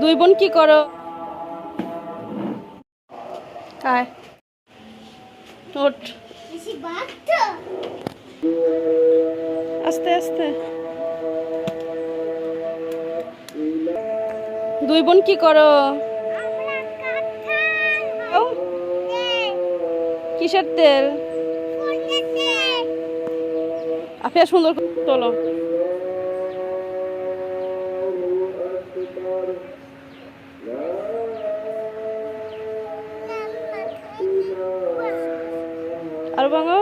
দুই বোন কি করো? আস্তে আস্তে। দুই বোন কি করো? কিসের তেল? আফিয়া সুন্দর তোলো। আর বাঙো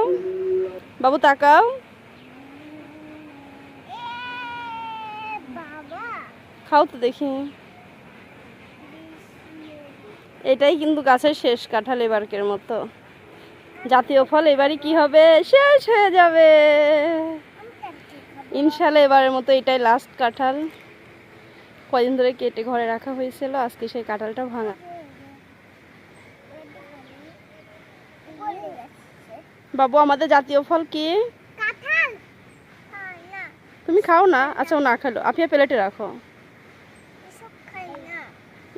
বাবু তাকাও। খাও তো দেখি। এটাই কিন্তু গাছের শেষ কাঁঠাল এবারকের মতো। জাতীয় ফল, এবারই কি হবে? শেষ হয়ে যাবে। ইনশাল্লাহ এবারের মতো এটাই লাস্ট কাঁঠাল। কদিন ধরে কেটে ঘরে রাখা হয়েছিল, আজকে সেই কাঁঠালটা ভাঙা। বাবু আমাদের জাতীয় ফল কি? তুমি খাও না? আচ্ছা ও না খেলো। আপিয়া প্লেটে রাখো।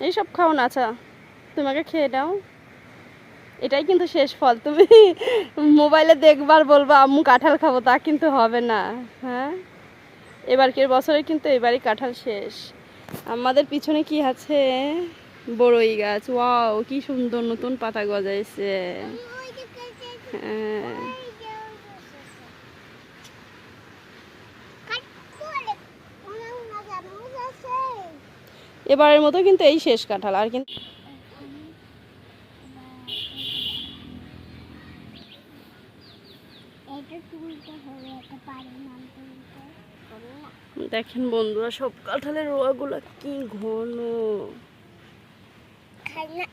এইসব খাও না আচ্ছা। তোমাকে খেয়ে নাও। এটাই কিন্তু শেষ ফল। তুমি মোবাইলে দেখবার বলবা আম্মু কাঁঠাল খাব। তা কিন্তু হবে না। হ্যাঁ? এবারকের বছরে কিন্তু এবারই কাঁঠাল শেষ। আমাদের পিছনে কি আছে? বড়ই গাছ। ওয়াও কি সুন্দর নতুন পাতা গজাইছে। এবারের মতো কিন্তু এই শেষ কাঁঠাল আর কিন্তু দেখেন বন্ধুরা সব কাঁঠালের রোয়াগুলো কি ঘন।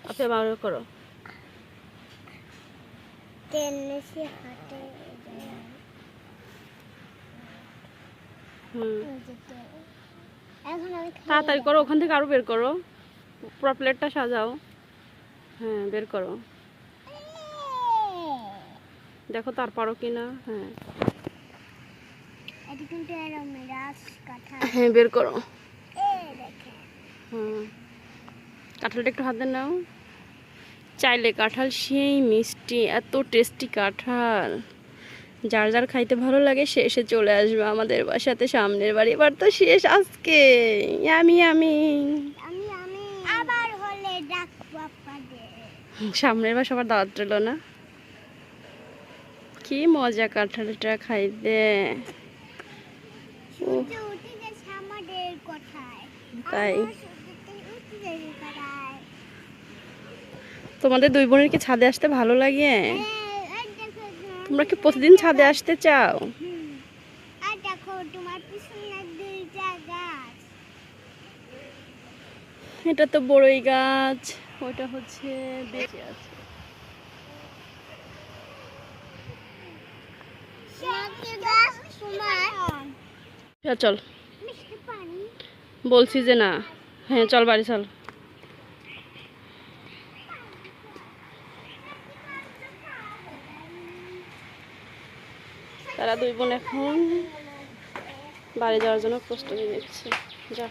আপনি বার করো। টেনেছি খাই তাড়াতাড়ি করো ওখান থেকে আরও বের করো। পুরো প্লেটটা সাজাও। হ্যাঁ বের করো। দেখো তারপরও কি না হ্যাঁ হ্যাঁ বের করো। হুম। কাঁঠালটা একটু হাতে নাও। চাইলে কাঁঠাল সেই মিষ্টি এত টেস্টি কাঁঠাল। যার যার খাইতে ভালো লাগে সে এসে চলে আসবে আমাদের বাসাতে সামনের বাড়ি। এবার তো শেষ আজকে। আমি আমি সামনের বাসা আবার দাওয়াত রইল না। কি মজা কাঁঠালটা খাইতে। তাই। তোমাদের দুই বোনের কি ছাদে আসতে ভালো লাগে? তোমার- কি প্রতিদিন ছাদে আসতে চাও? এটা তো বড়ই গাছ, ওইটা হচ্ছে বেঁচে আছে। গাছ চল। বলছি যে না। হ্যাঁ চল বাড়ি, চল। তারা দুই বোন এখন বাড়ি যাওয়ার জন্য প্রস্তুতি নিচ্ছে। যা